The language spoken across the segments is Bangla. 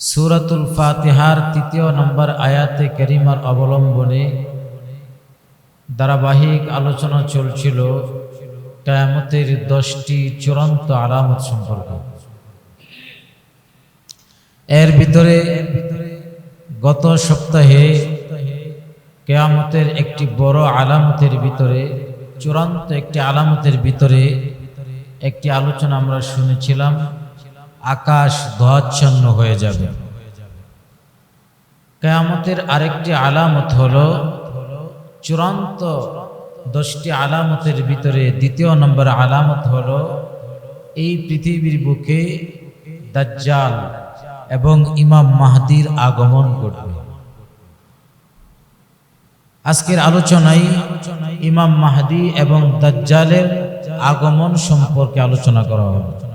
সুরাতুল ফাতিহার তৃতীয় নম্বর আয়াতে করিমার অবলম্বনে ধারাবাহিক আলোচনা চলছিল কেয়ামতের দশটি চূড়ান্ত আলামত সম্পর্কে। এর ভিতরে গত সপ্তাহে কেয়ামতের একটি বড় আলামতের ভিতরে, চূড়ান্ত একটি আলামতের ভিতরে একটি আলোচনা আমরা শুনেছিলাম। আকাশ ধোয়াচ্ছন্ন হয়ে যাবে। কেয়ামতের আরেকটি আলামত হলো, চূড়ান্ত দশটি আলামতের ভিতরে দ্বিতীয় নম্বর আলামত হলো, এই পৃথিবীর বুকে দাজ্জাল এবং ইমাম মাহাদির আগমন ঘটবে। আজকের আলোচনায় ইমাম মাহাদি এবং দাজ্জালের আগমন সম্পর্কে আলোচনা করা হবে।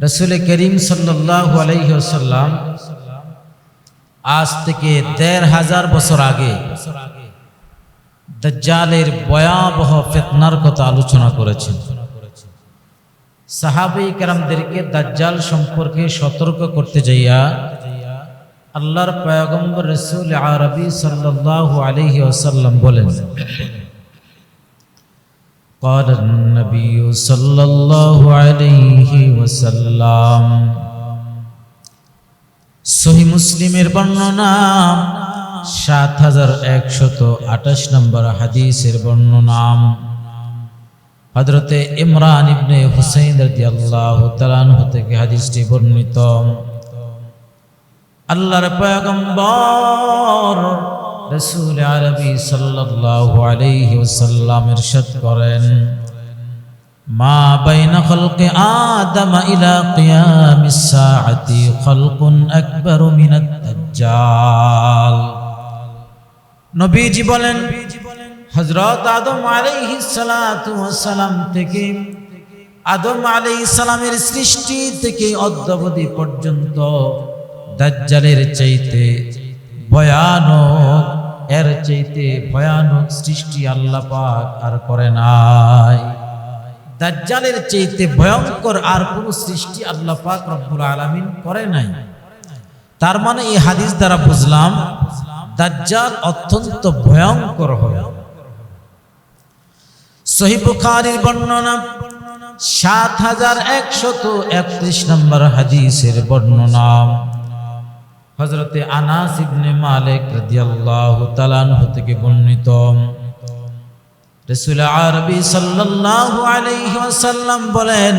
রসুল করিম সাল্লাহ আলাইসাল্লাম আজ থেকে দেড় হাজার বছর আগে দাজ্জালের ভয়াবহ ফেতনার কথা আলোচনা করেছেন। সাহাবি কেরামদেরকে দাজ্জাল সম্পর্কে সতর্ক করতে যাইয়া আল্লাহর পয়গম্বর রসুল আরবি সাল্লাহ আলহি আসাল্লাম বলেন قال النبي صلى الله عليه وسلم সহি মুসলিমের বর্ণনা সাত হাজার একশত আঠাশ নম্বর হাদিসের বর্ণনা হজরতে ইমরান ইবনে হুসাইন রাদিয়াল্লাহু তাআলা থেকে হাদিসটি বর্ণিত আল্লাহর পয়গম্বর রসুল আরবি সাল্লাল্লাহু আলাইহি ওয়াসাল্লাম ইরশাদ করেন, মা বাইনা খলকে আদম ইলা কিয়ামিস সাআতি খলকুন আকবারু মিনাত দাজ্জাল। নবীজি বলেন, হযরত আদম আলাইহিস সালাতু ওয়াসালাম থেকে, আদম আলাইহিস সালামের সৃষ্টি থেকে অদ্যাবধি পর্যন্ত দাজ্জালের চাইতে ভয়ানক এর চাইতে ভয়ানক সৃষ্টি আল্লাহ পাক আর করে নাই। দাজ্জালের চাইতে ভয়ঙ্কর আর কোন সৃষ্টি আল্লাহ পাক রব্বুল আলামিন করে নাই। তার মানে এই হাদিস দ্বারা বুঝলাম, দাজ্জাল অত্যন্ত ভয়ঙ্কর হবে সহি বুখারীর বর্ণনা, সাত হাজার একশত একত্রিশ নম্বর হাদিসের বর্ণনা। হজরতে আনাস ইবনে মালিক রাদিয়াল্লাহু তাআলা আনহু থেকে বর্ণিত। রাসূল আরবি সাল্লাল্লাহু আলাইহি ওয়াসাল্লাম বলেন,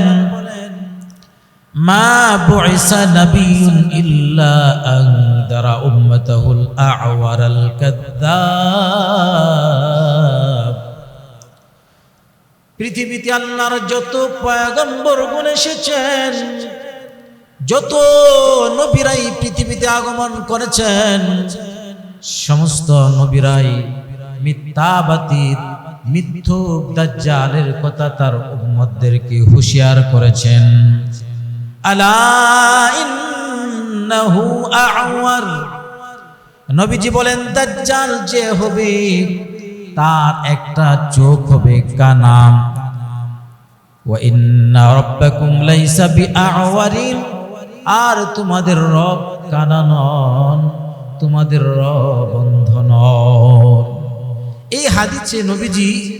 মা বুইসা নাবিয়ুন ইল্লা আনদারা উম্মাতাহুল আ'ওয়ারাল কাদ্দাব। পৃথিবীতে আল্লাহর যত পয়গম্বর গুণ এসেছেন, যত নবীরাই পৃথিবীতে আগমন করেছেন, সমস্ত নবীরাই মিথ্যাবাদী মিথ্যুক দাজ্জালের কথা তার উম্মতদেরকে হুঁশিয়ার করেছেন। আলা আ'ওয়ার। নবীজি বলেন, দাজ্জাল যে হবে, তার একটা চোখ হবে কানা। ওয়া ইন্না রাব্বাকুম লাইসা বিআওয়ারিন। আর তোমাদের রব কানা নন তোমাদের রব অন্ধ নন এই হাদিসে নবীজি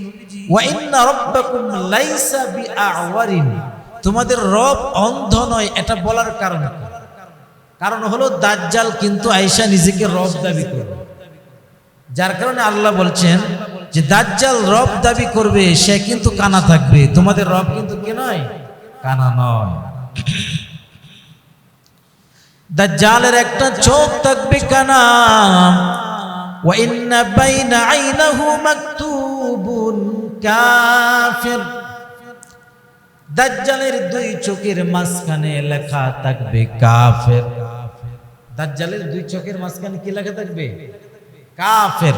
তোমাদের রব অন্ধ নয়, এটা বলার কারণ কারণ হলো, দাজ্জাল কিন্তু আয়েশা নিজেকে রব দাবি করবে। যার কারণে আল্লাহ বলছেন যে, দাজ্জাল রব দাবি করবে, সে কিন্তু কানা থাকবে। তোমাদের রব কিন্তু কে নয়? কানা নয়। দাজ্জালের একটা চোখ থাকবে কানা। ইন্না বাইনা আইনাহু মাকতুবুন কাফির। দাজ্জালের দুই চোখের মাঝখানে লেখা থাকবে কাফের। দাজ্জালের দুই চোখের মাঝখানে কি লেখা থাকবে? কাফের।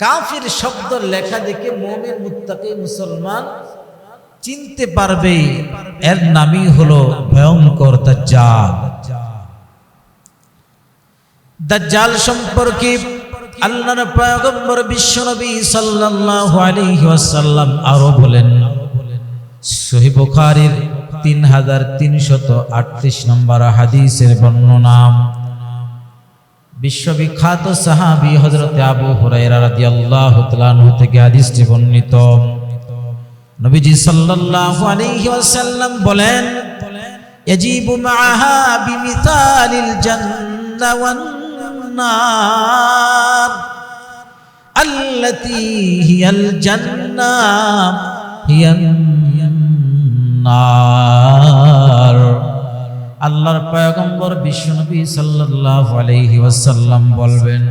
কাফির শব্দ লেখা দেখে মোমের মুত্তাকি, মুসলমান চিনতে পারবে, এর নামই হলো ভয়ঙ্কর দাজ্জাল। দাজ্জাল সম্পর্কে আল্লাহর পয়গম্বর বিশ্বনবী সাল্লাল্লাহু আলাইহি ওয়াসাল্লাম আরও বলেন সহি বুখারীর তিন হাজার তিনশত আটত্রিশ নম্বর হাদিসের বর্ণনা। বিশ্ববিখ্যাত সাহাবি হজরত আবু হুরাইরা রাদিয়াল্লাহু তাআলা থেকে হাদিসটি বর্ণিত। নবীজি সাল্লাল্লাহু আলাইহি ওয়াসাল্লাম বলেন, ইয়াজিবু মাআহা বিমিসালিল জান্নাহ ওয়ান নার, আল্লাতী হিয়াল জান্নাহ হিয়ান নার। আল্লাহর পয়গম্বর বিশ্বনবী সাল্লাল্লাহু আলাইহি ওয়াসাল্লাম বলবেন,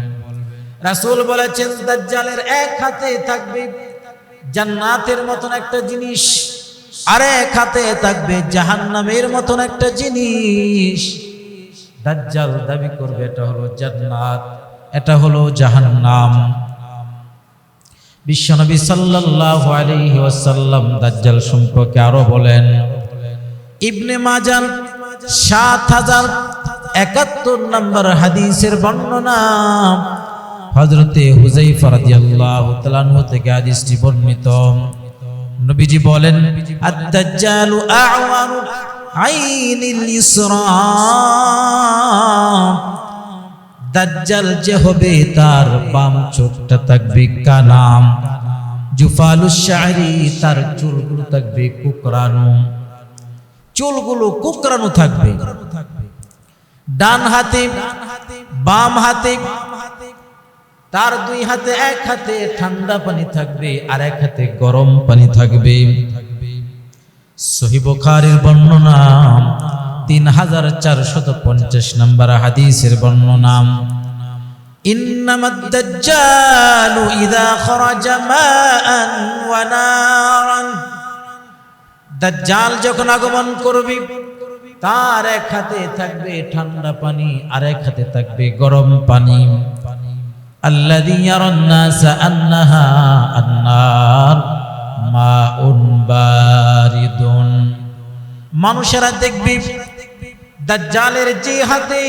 রাসূল বলেছেন, দাজ্জালের এক হাতে থাকবে জান্নাতের মতন একটা জিনিস আর এক হাতে থাকবে জাহান্নামের মতন একটা জিনিস। দাজ্জাল দাবি করবে, এটা হলো জান্নাত, এটা হলো জাহান্নাম। বিশ্বনবী সাল্লাল্লাহু আলাইহি ওয়াসাল্লাম দাজ্জাল সম্পর্কে আরও বলেন, ইবনে মাজার সাত হাজার একাত্তর নম্বর হাদিসের বর্ণনা হজরতে হুজাইফা রাদিয়াল্লাহু তাআলা আনহু থেকে হাদিসটি বর্ণিত। নবীজি বলেন আদ-দাজ্জালু আ'ওয়ারু আইনিল ইসরা। দাজ্জাল যে হবে তার বাম চোখটা থাকবে কানাম জুফালুস শাহরি তার চুলগুলো থাকবে কুকরানো চুলগুলো কুকরানো থাকবে। ডান হাতে, বাম হাতে তার দুই হাতে এক হাতে ঠান্ডা পানি থাকবে আর এক হাতে গরম পানি থাকবে সহি বুখারীর বর্ণনা তিন হাজার চারশত পঞ্চাশ নম্বর হাদিসের বর্ণনা إنما الدجال إذا خرج ماء ونارا দাজ্জাল যখন আগমন করবে তার এক হাতে থাকবে ঠান্ডা পানি আর এক হাতে থাকবে গরম পানি আল্লাযী ইয়ারান নাস আন্নাহা আন্নার মাউন বারিদুন মানুষেরা দেখবে দাজ্জালের যে হাতে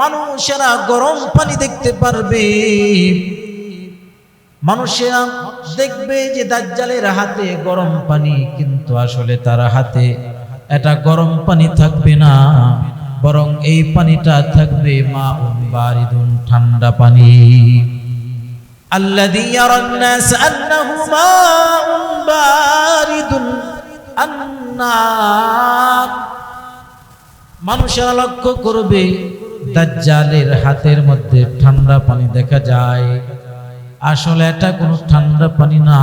মানুষেরা গরম পানি দেখতে পারবে। মানুষেরা দেখবে যে দাজ্জালের হাতে গরম পানি, কিন্তু আসলে তার হাতে এটা গরম পানি থাকবে না। বরং এই পানিটা থাকবে মা বারিদুন ঠান্ডা পানি الذي يرى الناس أنه ماء بارد النار মানুষেরা লক্ষ্য করবে দাজ্জালের হাতের মধ্যে ঠান্ডা পানি দেখা যায় আসলে এটা কোনো ঠান্ডা পানি না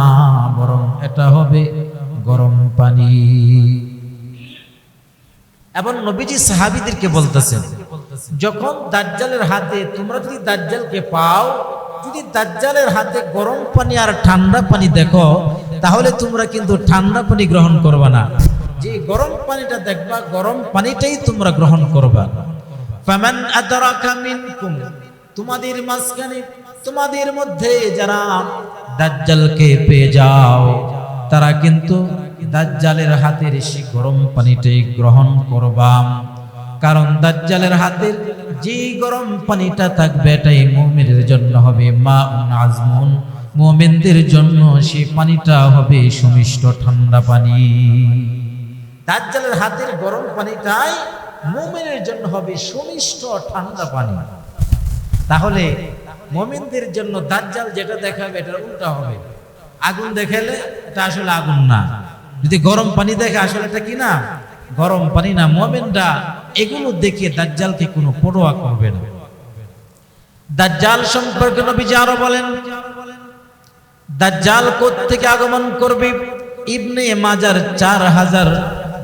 বরং এটা হবে গরম পানি এবং নবীজি সাহাবিদেরকে বলতেছেন, যখন দাজ্জালের হাতে, তোমরা যদি দাজ্জালকে পাও, যদি দাজ্জালের হাতে গরম পানি আর ঠান্ডা পানি দেখো, তাহলে তোমরা কিন্তু ঠান্ডা পানি গ্রহণ করবা না। যে গরম পানিটা দেখবা, গরম পানিটাই তোমরা গ্রহণ করবা। তোমাদের মাঝখানে, তোমাদের মধ্যে যারা দাজ্জালকে পেয়ে যাও, তারা কিন্তু দাজ্জালের হাতের সেই গরম পানিটাই গ্রহণ করবাম। কারণ দাজ্জালের হাতের যে গরম পানিটা থাকবে, এটাই মুমিনের জন্য হবে মা আজমুন। মুমিনদের জন্য সেই পানিটা হবে সুমিষ্ট ঠান্ডা পানি। দাজ্জালের হাতের গরম পানিটাই মুমিনের জন্য হবে সুমিষ্ট ঠান্ডা পানি। তাহলে মুমিনদের জন্য দাজ্জাল যেটা দেখাবে এটা উল্টা হবে। আগুন দেখালে এটা আসলে আগুন না। যদি গরম পানি দেখে, আসলে এটা কি না? গরম পানি না, মোমেনরা এগুলো দেখে দাজ্জালকে কোনো পরোয়া করবে না। দাজ্জাল সম্পর্কে নবীজি আরও বলেন, দাজ্জাল থেকে আগমন করবে? ইবনে মাজার চার হাজার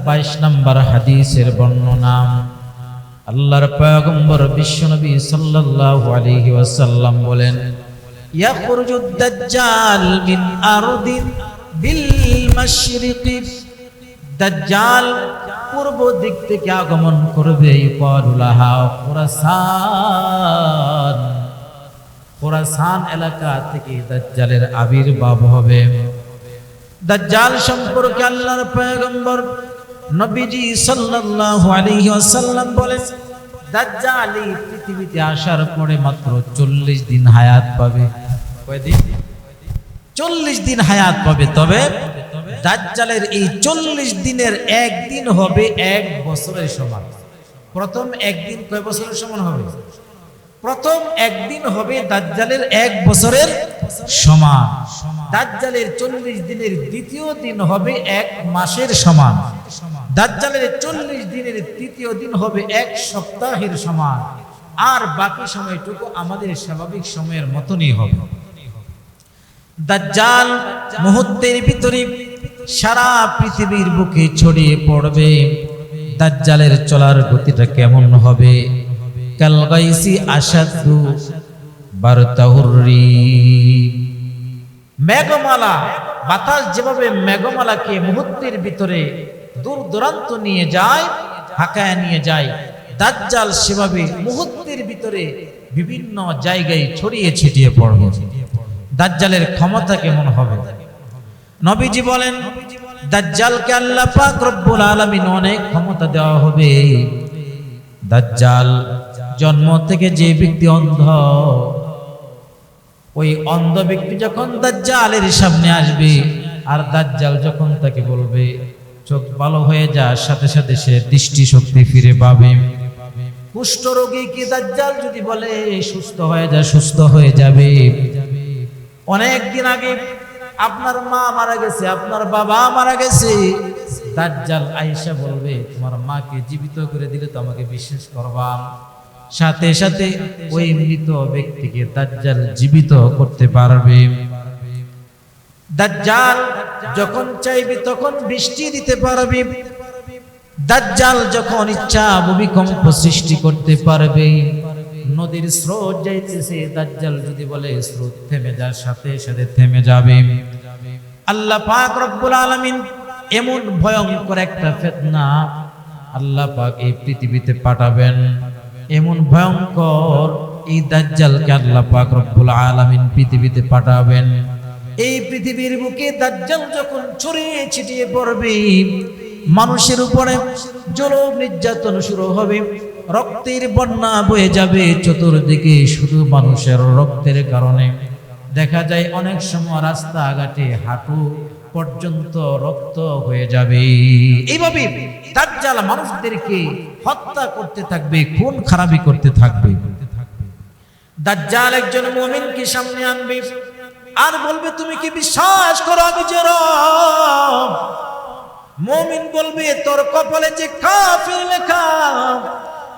বাইশ নম্বর হাদিসের বর্ণনা। আল্লাহর পয়গম্বর বিশ্বনবী সাল্লাল্লাহু আলাইহি ওয়াসাল্লাম বলেন, ইয়াখরুজুদ দাজ্জাল মিন আরদিন বিল মাশরিকি দাজ্জাল পূর্ব দিক থেকে আগমন করবে ইকালুলাহা খুরাসান। খুরাসান এলাকা থেকে দাজ্জালের আবির্ভাব হবে। দাজ্জাল সম্পর্কে আল্লাহর পয়গম্বর নবীজি সাল্লাল্লাহু আলাইহি ওয়াসাল্লাম বলেন দাজ্জাল পৃথিবীতে আসার পরে মাত্র 40 দিন হায়াত পাবে। কয়দিন? চল্লিশ দিন হায়াত পাবে, তবে দাজ্জালের এই চল্লিশ দিনের একদিন হবে এক বছরের সমান। প্রথম একদিন কয় বছরের সমান হবে? প্রথম একদিন হবে দাজ্জালের এক বছরের সমান। দাজ্জালের চল্লিশ দিনের দ্বিতীয় দিন হবে এক মাসের সমান। দাজ্জালের চল্লিশ দিনের তৃতীয় দিন হবে এক সপ্তাহের সমান। আর বাকি সময়টুকু আমাদের স্বাভাবিক সময়ের মতনই হবে। দাজ্জাল মুহূর্তের ভিতরে সারা পৃথিবীর বুকে ছড়িয়ে পড়বে। দাজ্জালের চলার গতিটা কেমন হবে? কালগাইসি আসাদু বারতাহুরি মেঘমালা, বাতাস যেভাবে মেঘমালাকে মুহূর্তের ভিতরে দূর দূরান্ত নিয়ে যায় হাঁকায় নিয়ে যায়, দাজ্জাল সেভাবে মুহূর্তের ভিতরে বিভিন্ন জায়গায় ছড়িয়ে ছিটিয়ে পড়বে। দাজ্জালের ক্ষমতা কেমন হবে। নবীজি বলেন, দাজ্জালকে আল্লাহ পাক রব্বুল আলামিন অনেক ক্ষমতা দেওয়া হবে। দাজ্জাল জন্ম থেকে যে ব্যক্তি অন্ধ, ওই অন্ধ ব্যক্তি যখন দাজ্জালের সামনে আসবে, আর দাজ্জাল যখন তাকে বলবে, চোখ ভালো হয়ে যাওয়ার সাথে সাথে সে দৃষ্টি শক্তি ফিরে পাবে। কুষ্ঠ রোগী কি দাজ্জাল যদি বলে, সুস্থ হয়ে যা, সুস্থ হয়ে যাবে? অনেক দিন আগে আপনার মা মারা গেছে, আপনার বাবা মারা গেছে। দাজ্জাল আয়েশা বলবে, তোমার মাকে জীবিত করে দিলে তো আমাকে বিশ্বাস করবা সাথে সাথে ওই মৃত ব্যক্তিকে দাজ্জাল জীবিত করতে পারবে। দাজ্জাল যখন চাইবে তখন বৃষ্টি দিতে পারবে। দাজ্জাল যখন ইচ্ছা ভূমিকম্প সৃষ্টি করতে পারবে। নদীর স্রোত যাইতেছে, দাজ্জাল যদি বলে, স্রোত থেমে যার সাথে সাথে থেমে যাবে। আল্লাহ পাক রব্বুল আলামিন এমন ভয়ঙ্কর একটা ফেতনা আল্লাহ পাক এই পৃথিবীতে পাঠাবেন। এমন ভয়ঙ্কর এই দাজ্জালকে আল্লাহ পাক রব্বুল আলামিন পৃথিবীতে পাঠাবেন। এই পৃথিবীর বুকে দাজ্জাল যখন ছড়িয়ে ছিটিয়ে পড়বে, মানুষের উপরে জলব নির্যাতন শুরু হবে। রক্তের বন্যা বয়ে যাবে চতুর্দিকে শুধু মানুষের রক্তের কারণে। দেখা যায় অনেক সময় রাস্তাঘাটে হাঁটু পর্যন্ত রক্ত হয়ে যাবে। এইভাবে দাজ্জাল মানুষদেরকে হত্যা করতে থাকবে, খুন খারাপি করতে থাকবে। দাজ্জাল একজন মুমিনকে সামনে আনবে। আর বলবে, তুমি কি বিশ্বাস করো আমি যে মমিন বলবে, তোর কপালে যে কাফির লেখা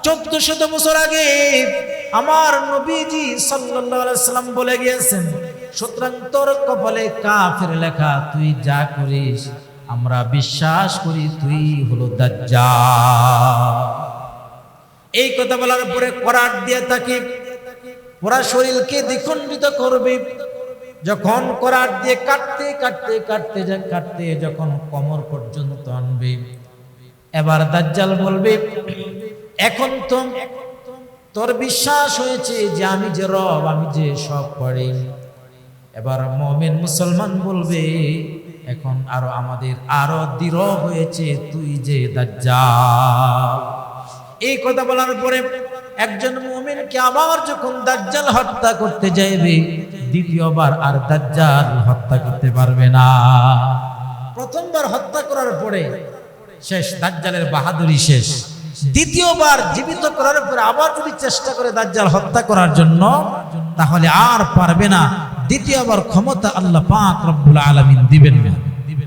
চোদ্দ শত বছর আগে আমার নবীজি সাল্লাম বলে গিয়েছেন, সুতরাং তোর কপালে কাফির লেখা, তুই যা করিস, আমরা বিশ্বাস করি তুই হলো দাজ্জাল। এই কথা বলার পরে করার দিয়ে তাকে ওরা শরীরকে দ্বিখণ্ডিত করবে। যখন করার দিয়ে কাটতে কাটতে কাটতে কাটতে যখন কমর পর্যন্ত আনবে, এবার দাজ্জাল বলবে এখন তো তোর বিশ্বাস হয়েছে যে আমি যে রব, আমি যে সব পারি এবার মমিন মুসলমান বলবে, এখন আরও আমাদের আরও দৃঢ় হয়েছে তুই যে দাজ্জাল। এই কথা বলার পরে একজন মুমিনকে আবার যখন দাজ্জাল হত্যা করতে যাইবে, দ্বিতীয়বার আর দাজ্জাল হত্যা করতে পারবে না। প্রথমবার হত্যা করার পরে শেষ, দাজ্জালের বাহাদুরি শেষ। দ্বিতীয়বার জীবিত করার পরে আবার যদি চেষ্টা করে দাজ্জাল হত্যা করার জন্য, তাহলে আর পারবে না। দ্বিতীয়বার ক্ষমতা আল্লাহ পাক রব্বুল আলামিন দিবেন না।